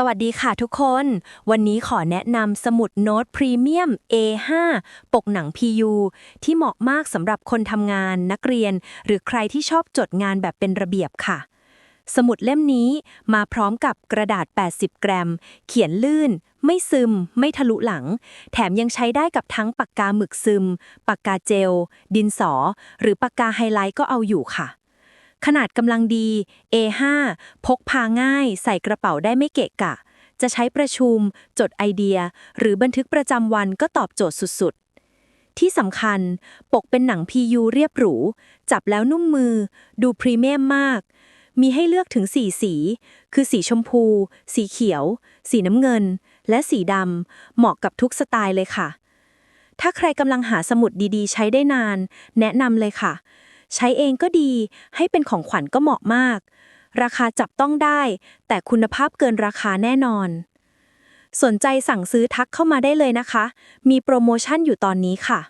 สวัสดีค่ะทุกคน วันนี้ขอแนะนำสมุดโน้ตพรีเมียม A5 ปกหนัง PU ที่เหมาะมากสำหรับคนทำงานนักเรียน หรือใครที่ชอบจดงานแบบเป็นระเบียบค่ะ สมุดเล่มนี้มาพร้อมกับกระดาษ 80 กรัม เขียนลื่น ไม่ซึม ไม่ทะลุหลัง แถมยังใช้ได้กับทั้งปากกาหมึกซึม ปากกาเจล ดินสอ หรือปากกาไฮไลท์ก็เอาอยู่ค่ะ ขนาดกำลังดี A5 พกพาง่าย ใส่กระเป๋าได้ไม่เกะกะ จะใช้ประชุม จดไอเดีย หรือบันทึกประจำวันก็ตอบโจทย์สุดๆ ที่สำคัญ ปกเป็นหนัง PU เรียบหรู จับแล้วนุ่มมือ ดูพรีเมียมมาก มีให้เลือกถึง 4 สี คือสีชมพู สีเขียว สีน้ำเงิน และสีดำ เหมาะกับทุกสไตล์เลยค่ะถ้าใครกำลังหาสมุดดีๆ ใช้ได้นาน แนะนำเลยค่ะ ใช้เองก็ดี ให้เป็นของขวัญก็เหมาะมาก ราคาจับต้องได้ แต่คุณภาพเกินราคาแน่นอน สนใจสั่งซื้อทักเข้ามาได้เลยนะคะ มีโปรโมชั่นอยู่ตอนนี้ค่ะ